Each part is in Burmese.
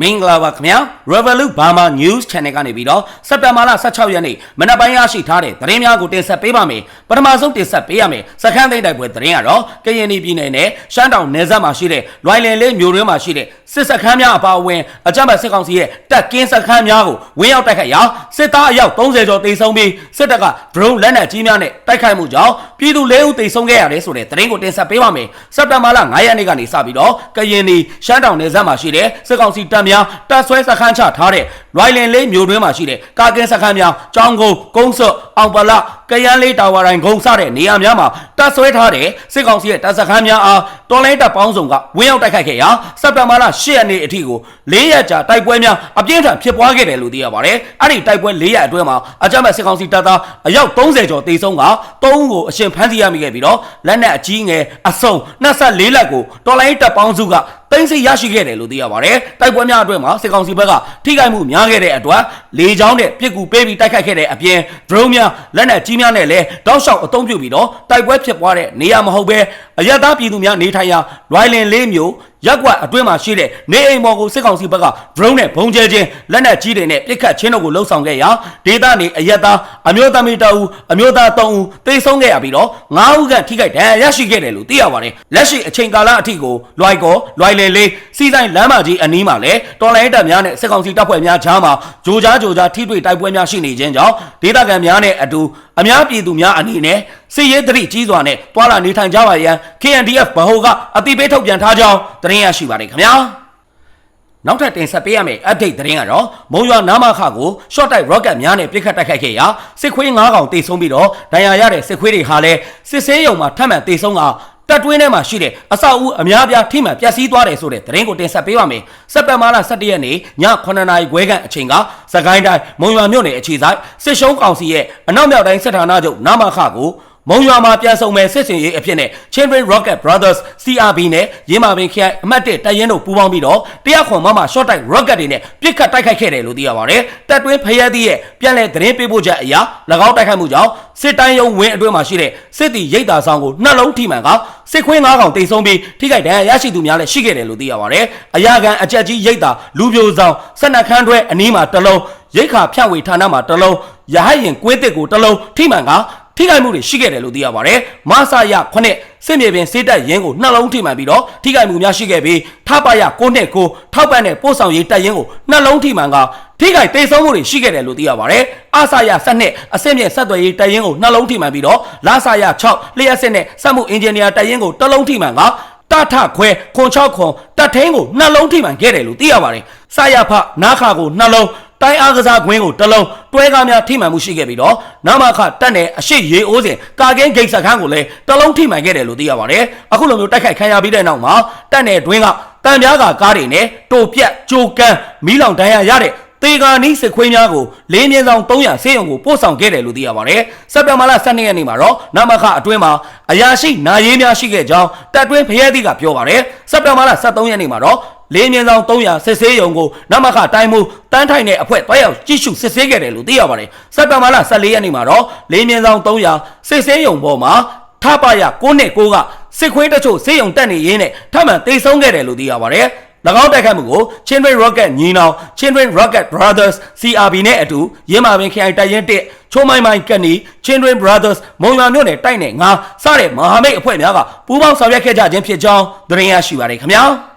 မင်္ဂလာပါခင်ဗျာ Revolut Burma News Channel ကနေပြီးတော့စက်တင်ဘာလ16ရက်နေ့မနက်ပိုင်းရရှိထားတဲ့သတင်းများကိုတင်ဆက်ပေးပါမယ်ပထမဆုံးတင်ဆက်ပေးရမယ်စခန်းသိမ်းတိုက်ပွဲသတင်းကတော့ကရင်ပြည်နယ်နဲ့ရှမ်းတောင်နယ်စပ်မှာရှိတဲ့လွိုင်လင်လေးမြို့တွင်းမှာရှိတဲ့စစ်စခန်းများအပါအဝင်အကြမ်းဖက်စစ်ကောင်စီရဲ့တပ်ကင်းစခန်းများကိုဝင်းရောက်တိုက်ခိုက်ရာစစ်သားအယောက်30ကျော်တိတ်ဆုံးပြီးစစ်တပ်က drone လက်နက်ကြီးများနဲ့တိုက်ခိုက်မှုကြောင့်ပြည်သူ၄ဦးတိတ်ဆုံးခဲ့ရတယ်ဆိုတဲ့သတင်းကိုတင်ဆက်ပေးပါမယ်စက်တင်ဘာလ9ရက်နေ့ကနေစပြီးတော့ကရင်ပြည်ရှမ်းတောင်နယ်စပ်မှာရှိတဲ့စစ်ကောင်စီတပ်များတပ်ဆွဲစခန်းချထားတဲ့လွိုင်လင်လေးမြို့တွင်းမှာရှိတဲ့ကာကင်းစခန်းများចောင်းကုန်းကုန်းစော့အောင်ပလ ကရန်လေးတာဝါတိုင်းဂုံစတဲ့နေရာများမှာတပ်ဆွဲထားတဲ့စစ်ကောင်စီရဲ့တပ်စခန်းများအားတော်လိုင်းတပ်ပေါင်းစုံကဝင်းရောက်တိုက်ခိုက်ခဲ့ရာစက်တင်ဘာလ10ရက်နေ့အထိကို၄ရက်ကြာတိုက်ပွဲများအပြင်းထန်ဖြစ်ပွားခဲ့တယ်လို့သိရပါတယ်။အဲ့ဒီတိုက်ပွဲ၄ရက်အတွင်းမှာအကြမ်းဖက်စစ်ကောင်စီတပ်သားအယောက်30ကျော်တေဆုံးက၃ဦးကိုအရှင်ဖမ်းဆီးရမိခဲ့ပြီးတော့လက်နက်အကြီးငယ်အစုံ24လက်ကိုတော်လိုင်းတပ်ပေါင်းစုကသိမ်းဆည်းရရှိခဲ့တယ်လို့သိရပါတယ်။တိုက်ပွဲများအတွင်းမှာစစ်ကောင်စီဘက်ကထိခိုက်မှုများခဲ့တဲ့အတွက်လေကြောင်းနဲ့ပြစ်ကူပေးပြီးတိုက်ခိုက်ခဲ့တဲ့အပြင် drone များလက်နက်ကြီးများနဲ့လည်းတောက်လျှောက်အုံပြုပြီးတော့တိုက်ပွဲဖြစ်ပွားတဲ့နေရာမဟုတ်ဘဲအရတားပြည်သူများနေထိုင်ရာလွိုင်လင်လေးမျိုး ရက်ကွက်အတွင်းမှာရှိတဲ့နေအိမ်ပေါ်ကိုစစ်ကောင်စီဘက်က drone နဲ့ဘုံကျဲခြင်းလက်နက်ကြီးတွေနဲ့ပစ်ခတ်ခြင်းတို့ကိုလှုံ့ဆော်ခဲ့ရာဒေသနေအရက်သားအမျိုးသမီးတအူအမျိုးသား3ဦးသေဆုံးခဲ့ရပြီးတော့9ဦးခန့်ထိခိုက်ဒဏ်ရာရရှိခဲ့တယ်လို့သိရပါတယ်လက်ရှိအချိန်ကာလအထိကိုလွိုင်ကောလွိုင်လင်လေးစီဆိုင်လမ်းမကြီးအနီးမှာလည်းတော်လိုင်းတပ်များနဲ့စစ်ကောင်စီတပ်ဖွဲ့များကြားမှာဂျိုကြားဂျိုကြားထိတွေ့တိုက်ပွဲများရှိနေခြင်းကြောင့်ဒေသခံများနဲ့အတူအများပြည်သူများအနေနဲ့ စစ်ရေးသတိကြီးစွာနဲ့တွာလာနေထိုင်ကြပါရန် KNDF ဗဟိုကအတိပေးထုတ်ပြန်ထားကြောင်းသတင်းရရှိပါတယ်ခင်ဗျာနောက်ထပ်တင်ဆက်ပေးရမယ့် update သတင်းကတော့မုံရွာနာမခကို short type rocket များနဲ့ပစ်ခတ်တိုက်ခိုက်ခဲ့ရာစစ်ခွေး9កောင်တိတ်ဆုံးပြီးတော့ဒဏ်ရာရတဲ့စစ်ခွေးတွေဟာလည်းစစ်ဆေးရုံမှာထပ်မံတိတ်ဆုံးကတက်တွင်းထဲမှာရှိတဲ့အဆောက်အဦအများပြားထိမှန်ပျက်စီးသွားတယ်ဆိုတဲ့သတင်းကိုတင်ဆက်ပေးပါမယ်။စက်တင်ဘာလ17ရက်နေ့ည9:00နာရီခွဲခန့်အချိန်ကစကိုင်းတိုင်းမုံရွာမြို့နယ်အခြေဆိုင်စစ်ရှုံးကောင်စီရဲ့အနောက်မြောက်တိုင်းစစ်ဌာနချုပ်နာမခကို မုံရွာမှာပြန်ဆုံမဲ့စစ်စင်ရေးအဖြစ်နဲ့ Children Rocket Brothers CRB နဲ့ရင်းမာပင်ခရိုင်အမှတ်1တပ်ရင်းတို့ပူးပေါင်းပြီးတော့တရားခွန်မမ short type rocket တွေနဲ့ပစ်ခတ်တိုက်ခိုက်ခဲ့တယ်လို့သိရပါတယ်။တပ်တွင်းဖရဲသီးရဲ့ပြန်လည်သတင်းပေးပို့ချက်အရ၎င်းတိုက်ခိုက်မှုကြောင့်စစ်တိုင်းရုံးဝင်းအတွင်းမှာရှိတဲ့စစ်တီရိတ်တာဆောင်ကိုနှလုံးထိမှန်ကစစ်ခွင်း၅កောင်တိတ်ဆုံးပြီးထိခိုက်ဒဏ်ရာရရှိသူများလည်းရှိခဲ့တယ်လို့သိရပါတယ်။အရာခံအကြက်ကြီးရိတ်တာလူပြိုဆောင်ဆက်နက်ခန်းတွဲအနီးမှာတစ်လုံးရိတ်ခါဖြန့်ဝေဌာနမှာတစ်လုံးရဟရင်ကွင်းတစ်ကိုတစ်လုံးထိမှန်က ထိခိုက်မှုတွေရှိခဲ့တယ်လို့သိရပါတယ်။မဆာရခုနှစ်စစ်မြေပြင်စစ်တပ်ရင်းကိုနှလုံးထိမှန်ပြီးတော့ထိခိုက်မှုများရှိခဲ့ပြီးထပရ9နှစ်ကိုထောက်ပံ့တဲ့ပို့ဆောင်ရေးတပ်ရင်းကိုနှလုံးထိမှန်ကထိခိုက်ဒေဆုံးမှုတွေရှိခဲ့တယ်လို့သိရပါတယ်။အဆာရ7နှစ်အစစ်မြေဆက်သွယ်ရေးတပ်ရင်းကိုနှလုံးထိမှန်ပြီးတော့လာဆာရ6လျှက်စစ်နဲ့စက်မှုအင်ဂျင်နီယာတပ်ရင်းကိုတစ်လုံးထိမှန်ကတထခွဲခွန်6ခွန်တပ်ထင်းကိုနှလုံးထိမှန်ခဲ့တယ်လို့သိရပါတယ်။စာရဖနာခါကိုနှလုံး တိုင်းအားကစားခွင်းကိုတလုံးတွဲကားများထိမှန်မှုရှိခဲ့ပြီးတော့နမခတက်နဲ့အရှိရေအိုးစဉ်ကာကင်းဂိတ်စခန်းကိုလည်းတလုံးထိမှန်ခဲ့တယ်လို့သိရပါတယ်အခုလိုမျိုးတိုက်ခိုက်ခံရပြီးတဲ့နောက်မှာတက်နဲ့တွင်းကတန်ပြားကကားတွေနဲ့တိုပြက်ကြိုကန်းမီးလောင်ဒဏ်ရာရတဲ့တေဂာနီးစစ်ခွေးများကိုလေးမြင်းဆောင်300ဆေးရုံကိုပို့ဆောင်ခဲ့တယ်လို့သိရပါတယ်။စက်တင်ဘာလ12ရက်နေ့မှာတော့နမခအတွင်းမှာအရာရှိနာရေးများရှိခဲ့ကြောင်းတပ်တွင်းဖရဲသီးကပြောပါတယ်။စက်တင်ဘာလ13ရက်နေ့မှာတော့ လေးမြင်းဆောင်300စစ်ဆေးရုံကိုနမခတိုင်းမှုတန်းထိုင်တဲ့အဖွဲ့တွားရောက်ကြည့်ရှုစစ်ဆေးခဲ့တယ်လို့သိရပါတယ်။စက်တင်ဘာလ14ရက်နေ့မှာတော့လေးမြင်းဆောင်300စစ်ဆေးရုံပေါ်မှာထပရ9နဲ့9ကစစ်ခွေးတချို့ဆေးရုံတက်နေရင်းနဲ့ထပ်မံတိတ်ဆုံးခဲ့တယ်လို့သိရပါတယ်။၎င်းတိုက်ခိုက်မှုကို Children Rocket ညီနောင် Children Rocket Brothers CRB နဲ့အတူရင်းမာပင်ခရိုင်တိုက်ရင်တစ်ချိုးမိုင်းမိုင်းကနီ Children Brothers မုံရွာမြို့နယ်တိုက်နယ်ငါစတဲ့မဟာမိတ်အဖွဲ့များကပူးပေါင်းဆောင်ရွက်ခဲ့ကြခြင်းဖြစ်ကြောင်းသတင်းရရှိပါရခင်ဗျာ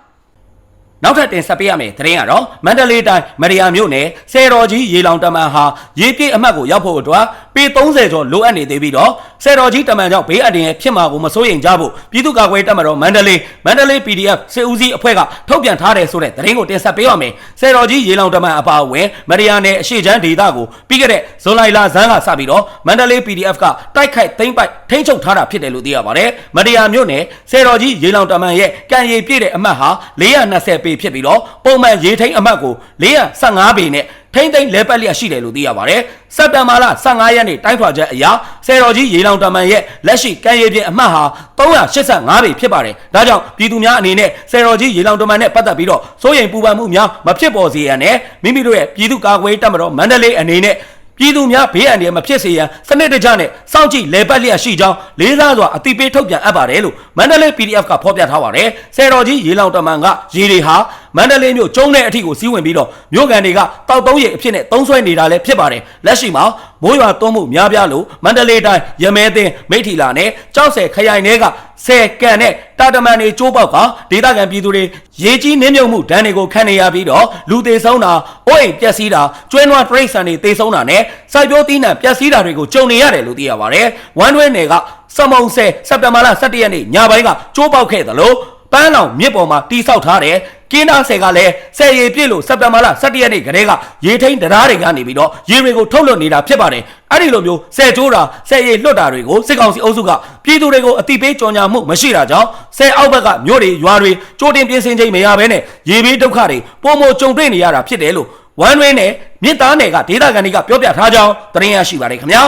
နောက်ထပ်တင်ဆက်ပေးရမယ့်သတင်းကတော့မန္တလေးတိုင်းမရိယာမြို့နယ်ဆယ်တော်ကြီးရေလောင်တမန်ဟာရေပြည့်အမှတ်ကိုရောက်ဖို့အတွက် ပေ30ကျော်လိုအပ်နေသေးပြီးတော့ဆယ်တော်ကြီးတမန်ကြောင့်ဘေးအန္တရာယ်ဖြစ်မှာကိုမစိုးရိမ်ကြဖို့ပြည်သူ့ကာကွယ်တပ်မတော်မန္တလေးမန္တလေး PDF စစ်ဦးစီးအဖွဲ့ကထုတ်ပြန်ထားတယ်ဆိုတဲ့သတင်းကိုတင်ဆက်ပေးရမယ်ဆယ်တော်ကြီးရေလောင်တမန်အပါအဝင်မရိယာနယ်အရှိချမ်းဒေသကိုပြီးခဲ့တဲ့ဇွန်လလဇန်းကစပြီးတော့မန္တလေး PDF ကတိုက်ခိုက်သိမ်းပိုက်ထိန်းချုပ်ထားတာဖြစ်တယ်လို့သိရပါတယ်မရိယာမြို့နယ်ဆယ်တော်ကြီးရေလောင်တမန်ရဲ့ကံရည်ပြည့်တဲ့အမှတ်ဟာ420ပေဖြစ်ပြီးတော့ပုံမှန်ရေထိန်အမှတ်ကို415ပေနဲ့ ထိမ့်သိမ့်လဲပတ်လျက်ရှိတယ်လို့သိရပါတယ်။စက်တဘာလ15ရက်နေ့တိုင်းထွာချက်အရဆယ်တော်ကြီးရေလောင်တမန်ရဲ့လက်ရှိကံရည်ပြည့်အမှတ်ဟာ385ပေဖြစ်ပါတယ်။ဒါကြောင့်ပြည်သူများအနေနဲ့ဆယ်တော်ကြီးရေလောင်တမန်နဲ့ပတ်သက်ပြီးတော့စိုးရိမ်ပူပန်မှုများမဖြစ်ပေါ်စေရန်နဲ့မိမိတို့ရဲ့ပြည်သူ့ကာကွယ်တပ်မတော်မန္တလေးအနေနဲ့ပြည်သူများဘေးအန္တရာယ်မဖြစ်စေရန်စနစ်တကျနဲ့စောင့်ကြည့်လေပတ်လျက်ရှိကြောင်းလေးစားစွာအတိပေးထုတ်ပြန်အပ်ပါတယ်လို့မန္တလေး PDF ကဖော်ပြထားပါတယ်။ဆယ်တော်ကြီးရေလောင်တမန်ကရေတွေဟာ မမန္တလေးမြို့ကျုံးတဲ့အထိကိုစီးဝင်ပြီးတော့မြို့ကန်တွေကတောက်သုံးရည်အဖြစ်နဲ့သုံးဆွဲနေတာလည်းဖြစ်ပါတယ်လက်ရှိမှာမိုးရွာသွန်းမှုများပြားလို့မန္တလေးတိုင်းရမဲသိန်းမိထီလာနဲ့ကြောက်ဆယ်ခရိုင်တွေကဆယ်ကန်နဲ့တာတမန်တွေကျိုးပေါက်ကဒေသခံပြည်သူတွေရေကြီးနှင်းမြုပ်မှုဒဏ်တွေကိုခံနေရပြီးတော့လူသေးဆုံးတာအိုးအိမ်ပျက်စီးတာကျွဲနွားတရိတ်ဆန်တွေသေဆုံးတာနဲ့စိုက်ပျိုးသီးနှံပျက်စီးတာတွေကိုကြုံနေရတယ်လို့သိရပါတယ်ဝမ်တွဲနယ်ကစမုံဆယ်စက်တဘာလ17ရက်နေ့ညပိုင်းကကျိုးပေါက်ခဲ့သလိုပန်းလောင်မြစ်ပေါ်မှာတီဆောက်ထားတဲ့ ကင်းသားဆယ်ကလည်းဆယ်ရီပြည့်လို့စက်တဘာလ17ရက်နေ့ကတည်းကရေထိန်တရားတွေကနေပြီးတော့ရေတွေကိုထုတ်လွှတ်နေတာဖြစ်ပါတယ်အဲ့ဒီလိုမျိုးဆယ်ကျိုးတာဆယ်ရီလွတ်တာတွေကိုစစ်ကောင်စီအုပ်စုကပြည်သူတွေကိုအတိပေးကြော်ညာမှုမရှိတာကြောင့်ဆယ်အောက်ဘက်ကမြို့တွေရွာတွေကြိုတင်ပြင်ဆင်ချိန်မရဘဲနဲ့ရေဘေးဒုက္ခတွေပုံမကြုံတွေ့နေရတာဖြစ်တယ်လို့ဝမ်ဝင်းနဲ့မြစ်သားနယ်ကဒေသခံတွေကပြောပြထားကြောင်းသတင်းရရှိပါတယ်ခင်ဗျာ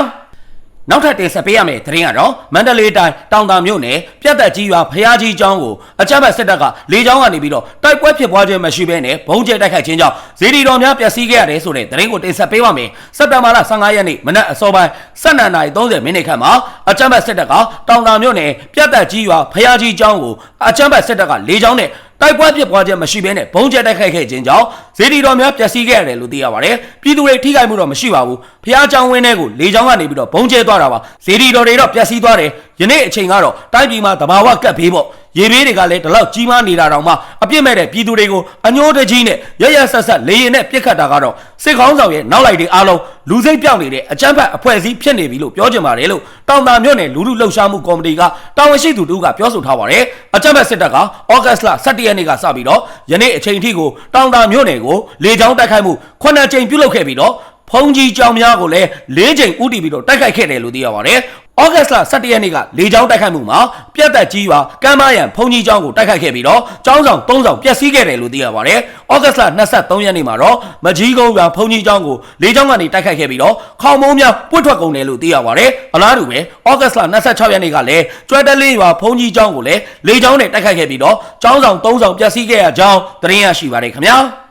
နောက်ထပ်တင်ဆက်ပေးရမယ့်သတင်းကတော့မန္တလေးတိုင်းတောင်တာမြို့နယ်ပြတ်သက်ကြီးရွာဖျားကြီးကျောင်းကိုအကြမ်းဖက်စစ်တပ်ကလေကြောင်းကနေပြီးတော့တိုက်ပွဲဖြစ်ပွားခြင်းမရှိဘဲနဲ့ဘုံကျဲတိုက်ခိုက်ခြင်းကြောင့်ဇေဒီတော်များပျက်စီးခဲ့ရတယ်ဆိုတဲ့သတင်းကိုတင်ဆက်ပေးပါမယ်စက်တဘာလ15ရက်နေ့မနက်အစောပိုင်း12:30မိနစ်ခန့်မှာအကြမ်းဖက်စစ်တပ်ကတောင်တာမြို့နယ်ပြတ်သက်ကြီးရွာဖျားကြီးကျောင်းကိုအကြမ်းဖက်စစ်တပ်ကလေကြောင်းနဲ့ တိုက်ပွဲဖြစ်ပွားခြင်းမရှိဘဲနဲ့ဘုံကျဲတိုက်ခိုက်ခဲ့ခြင်းကြောင့်ဇေဒီတော်များပျက်စီးခဲ့ရတယ်လို့သိရပါတယ်ပြည်သူတွေထိခိုက်မှုတော့မရှိပါဘူးဖျားကျောင်းဝင်းထဲကိုလေကြောင်းကနေပြီးတော့ဘုံကျဲသွားတာပါဇေဒီတော်တွေတော့ပျက်စီးသွားတယ်ယနေ့အချိန်ကတော့တိုင်းပြည်မှာတဘာဝကပ်ဘေးပေါ့ ရေဘေးတွေကလည်းဒီလောက်ကြီးမားနေတာတောင်မှအပြစ်မဲ့တဲ့ပြည်သူတွေကိုအညှိုးတကြီးနဲ့ရရဆက်ဆက်လေရင်နဲ့ပြစ်ခတ်တာကတော့စစ်ကောင်းဆောင်ရဲ့နောက်လိုက်တွေအားလုံးလူစိတ်ပြောင်းနေတဲ့အကြမ်းဖက်အဖွဲ့အစည်းဖြစ်နေပြီလို့ပြောချင်ပါတယ်လို့တောင်တာမြို့နယ်လူလူလှုပ်ရှားမှုကော်မတီကတာဝန်ရှိသူတို့ကပြောဆိုထားပါတယ်အကြမ်းဖက်စစ်တပ်ကဩဂတ်စ်လ17ရက်နေ့ကစပြီးတော့ယနေ့အချိန်ထိကိုတောင်တာမြို့နယ်ကိုလေကြောင်းတိုက်ခိုက်မှုခုနှစ်ကြိမ်ပြုလုပ်ခဲ့ပြီးတော့ဖုံကြီးကြောင်များကိုလည်း၄ချိန်ဥတီပြီးတော့တိုက်ခိုက်ခဲ့တယ်လို့သိရပါတယ်။ ဩဂတ်စ်လ17ရက်နေ့ကလေကြောင်းတိုက်ခိုက်မှုမှာပြတ်သက်ကြီးရွာကမ်းမရန်ဖုံကြီးကျောင်းကိုတိုက်ခိုက်ခဲ့ပြီးတော့ကျောင်းဆောင်၃ဆောင်ပျက်စီးခဲ့တယ်လို့သိရပါတယ်။ဩဂတ်စ်လ23ရက်နေ့မှာတော့မကြီးကုန်းရွာဖုံကြီးကျောင်းကိုလေကြောင်းကနေတိုက်ခိုက်ခဲ့ပြီးတော့ခေါင်မုံများပွတ်ထွက်ကုန်တယ်လို့သိရပါတယ်။အလားတူပဲဩဂတ်စ်လ26ရက်နေ့ကလည်းကျွဲတလင်းရွာဖုံကြီးကျောင်းကိုလည်းလေကြောင်းနဲ့တိုက်ခိုက်ခဲ့ပြီးတော့ကျောင်းဆောင်၃ဆောင်ပျက်စီးခဲ့ရကြောင်းသတင်းရရှိပါတယ်ခင်ဗျာ။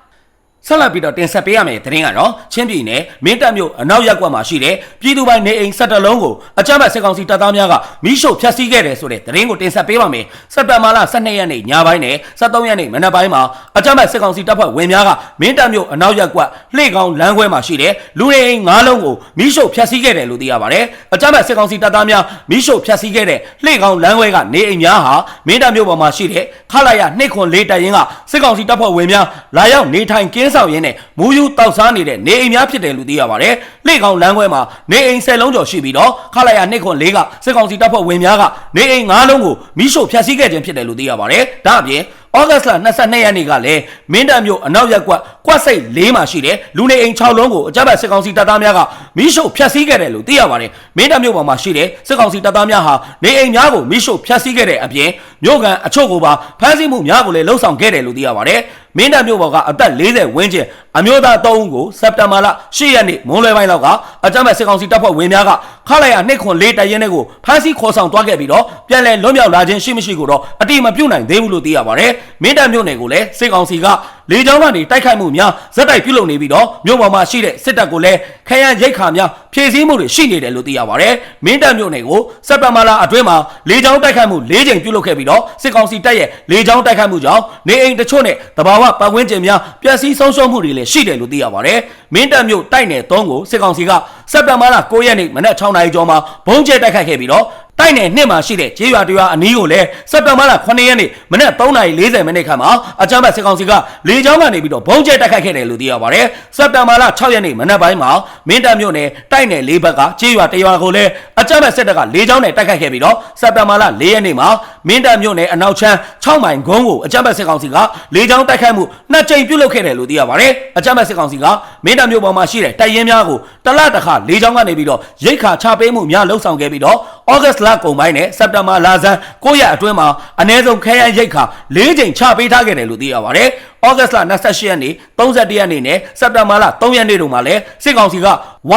ဆက်လက်ပြီးတော့တင်ဆက်ပေးရမယ့်သတင်းကတော့ချင်းပြည်နယ်မင်းတပ်မြို့အနောက်ရပ်ကွက်မှာရှိတဲ့ပြည်သူပိုင်နေအိမ်၁၁လုံးကိုအကြမ်းဖက်စစ်ကောင်စီတပ်သားများကမိရှို့ဖျက်ဆီးခဲ့တယ်ဆိုတဲ့သတင်းကိုတင်ဆက်ပေးပါမယ်။စက်တင်ဘာလ12ရက်နေ့ညပိုင်းနဲ့13ရက်နေ့မနက်ပိုင်းမှာအကြမ်းဖက်စစ်ကောင်စီတပ်ဖွဲ့ဝင်များကမင်းတပ်မြို့အနောက်ရပ်ကွက်လှေကောင်းလမ်းခွဲမှာရှိတဲ့လူနေအိမ်၅လုံးကိုမိရှို့ဖျက်ဆီးခဲ့တယ်လို့သိရပါတယ်။အကြမ်းဖက်စစ်ကောင်စီတပ်သားများမိရှို့ဖျက်ဆီးခဲ့တဲ့လှေကောင်းလမ်းခွဲကနေအိမ်များဟာမင်းတပ်မြို့ပေါ်မှာရှိတဲ့ခလာရ204တပ်ရင်းကစစ်ကောင်စီတပ်ဖွဲ့ဝင်များလာရောက်နေထိုင်ကင်းဆောင်ရင်းနဲ့မူယူတောက်စားနေတဲ့နေအိမ်များဖြစ်တယ်လို့သိရပါတယ်။လှေကောင်လမ်းခွဲမှာနေအိမ်10လုံးကျော်ရှိပြီးတော့ခလာရ204ကစစ်ကောင်စီတပ်ဖွဲ့ဝင်များကနေအိမ်9လုံးကိုမိရှို့ဖျက်ဆီးခဲ့ခြင်းဖြစ်တယ်လို့သိရပါတယ်။ဒါအပြင်ဩဂတ်စ်လ22ရက်နေ့ကလည်းမင်းတပ်မြို့အနောက်ရက်ကွက် ကွက်စိတ်၄မှာရှိတဲ့လူနေအိမ်6လုံးကိုအကြမ်းဖက်စစ်ကောင်စီတပ်သားများကမိရှို့ဖျက်ဆီးခဲ့တယ်လို့သိရပါတယ်။မင်းတပ်မြို့ပေါ်မှာရှိတဲ့စစ်ကောင်စီတပ်သားများဟာနေအိမ်များကိုမိရှို့ဖျက်ဆီးခဲ့တဲ့အပြင်မြို့ကန်အချို့ကိုပါဖမ်းဆီးမှုများကိုလည်းလှုံ့ဆော်ခဲ့တယ်လို့သိရပါတယ်။မင်းတပ်မြို့ပေါ်ကအသက်40ဝန်းကျင်အမျိုးသား3ဦးကိုစက်တင်ဘာလ10ရက်နေ့မွန်းလွဲပိုင်းလောက်ကအကြမ်းဖက်စစ်ကောင်စီတပ်ဖွဲ့ဝင်များကခလိုက်ရ204တပ်ရင်းတွေကိုဖမ်းဆီးခေါ်ဆောင်သွားခဲ့ပြီးတော့ပြန်လည်လွတ်မြောက်လာခြင်းရှိမရှိကိုတော့အတိမပြုတ်နိုင်သေးဘူးလို့သိရပါတယ်။မင်းတပ်မြို့နယ်ကိုလည်းစစ်ကောင်စီက လေကြောင်းကနေတိုက်ခိုက်မှုများဇက်တိုက်ပြုလုပ်နေပြီးတော့မြို့ပေါ်မှာရှိတဲ့စစ်တပ်ကိုလည်းခရမ်းရိတ်ခါများဖြည့်ဆည်းမှုတွေရှိနေတယ်လို့သိရပါတယ်။မင်းတပ်မြို့နယ်ကိုစက်တဘာလအတွင်းမှာလေကြောင်းတိုက်ခိုက်မှု၄ကြိမ်ပြုလုပ်ခဲ့ပြီးတော့စစ်ကောင်စီတပ်ရဲ့လေကြောင်းတိုက်ခိုက်မှုကြောင့်နေအိမ်တချို့နဲ့တဘာဝပတ်ဝန်းကျင်များပျက်စီးဆုံးရှုံးမှုတွေလည်းရှိတယ်လို့သိရပါတယ်။မင်းတပ်မြို့တိုက်နယ်၃ကိုစစ်ကောင်စီကစက်တဘာလ9ရက်နေ့မနက်6နာရီကျော်မှာဘုံကျဲတိုက်ခိုက်ခဲ့ပြီးတော့ တိုက်နယ်နှစ်မှာရှိတဲ့ကျေးရွာတရွာအနီးကိုလည်းစက်တင်ဘာလ9ရက်နေ့မနက်3:40မိနစ်ခန့်မှာအကြမ်းဖက်စစ်ကောင်စီကလေကြောင်းကနေပြီးတော့ဘုံကျဲတိုက်ခိုက်ခဲ့တယ်လို့သိရပါတယ်။စက်တင်ဘာလ6ရက်နေ့မနက်ပိုင်းမှာမင်းတပ်မြို့နယ်တိုက်နယ်၄ဘက်ကကျေးရွာတရွာကိုလည်းအကြမ်းဖက်စစ်တပ်ကလေကြောင်းနဲ့တိုက်ခိုက်ခဲ့ပြီးတော့စက်တင်ဘာလ4ရက်နေ့မှာမင်းတပ်မြို့နယ်အနောက်ချမ်း6မိုင်ဂုံးကိုအကြမ်းဖက်စစ်ကောင်စီကလေကြောင်းတိုက်ခိုက်မှုနှစ်ကြိမ်ပြုလုပ်ခဲ့တယ်လို့သိရပါတယ်။အကြမ်းဖက်စစ်ကောင်စီကမင်းတပ်မြို့ပေါ်မှာရှိတဲ့တိုက်ရင်များကိုတလတခါလေကြောင်းကနေပြီးတော့ရိတ်ခါချပေးမှုများလှုပ်ဆောင်ခဲ့ပြီးတော့ဩဂတ်လကုန်ပိုင်းနဲ့စက်တင်ဘာလဆန်း9ရက်အတွင်းမှာအ ਨੇ ဆုံးခဲယမ်းရိတ်ခါ၄ချိန်ချပေးထားခဲ့တယ်လို့သိရပါတယ်။ဩဂတ်လ28ရက်နေ့31ရက်နေ့နဲ့စက်တင်ဘာလ3ရက်နေ့တို့မှာလည်းစစ်ကောင်စီက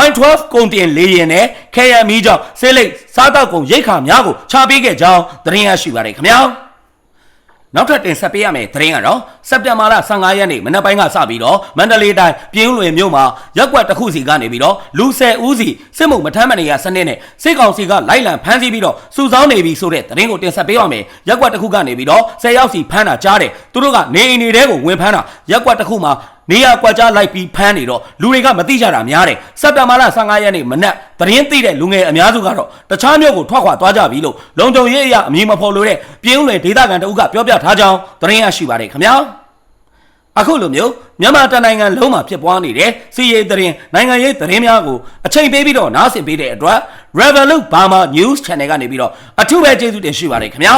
Y12 ကုန်တင်လေရင်နဲ့ခဲယမ်းမီးကြောင့်ဆေးလိပ်စားတောက်ကုန်ရိတ်ခါများကိုချပေးခဲ့ကြောင်းသတင်းရရှိပါတယ်ခင်ဗျာ။ နောက်ထပ်တင်ဆက်ပေးရမယ့်သတင်းကတော့စစက်တင်ဘာလ15ရက်နေ့မနက်ပိုင်းကစပြီးတော့မန္တလေးတိုင်းပြင်းလွင်မြို့မှာရက်ကွက်တစ်ခုစီကနေပြီးတော့လူ10ဦးစီစစ်မှုမထမ်းမနေရစနစ်နဲ့စစ်ကောင်စီကလိုက်လံဖမ်းဆီးပြီးတော့စုဆောင်းနေပြီဆိုတဲ့သတင်းကိုတင်ဆက်ပေးပါမယ်ရက်ကွက်တစ်ခုကနေပြီးတော့10ယောက်စီဖမ်းတာကြားတယ်သူတို့ကနေအိမ်တွေထဲကိုဝင်ဖမ်းတာရက်ကွက်တစ်ခုမှာ နေရကွက်ကြားလိုက်ပြီးဖမ်းနေတော့လူတွေကမသိကြတာများတယ်စက်တဘာလ15ရက်နေ့မနက်သတင်းသိတဲ့လူငယ်အများစုကတော့တခြားမြို့ကိုထွက်ခွာသွားကြပြီလို့လုံခြုံရေးအရာအမည်မဖော်လို့တဲ့ပြင်းလွယ်ဒေသခံတအုပ်ကပြောပြထားကြောင်းသတင်းရရှိပါတယ်ခင်ဗျာအခုလိုမျိုးမြန်မာတနိုင်ငံလုံးမှာဖြစ်ပွားနေတဲ့စီးရေးသတင်းနိုင်ငံရေးသတင်းများကိုအချိန်ပေးပြီးတော့နားဆင်ပေးတဲ့အတွက် Revolut Burma News Channel ကနေပြီးတော့အထူးပဲကျေးဇူးတင်ရှိပါတယ်ခင်ဗျာ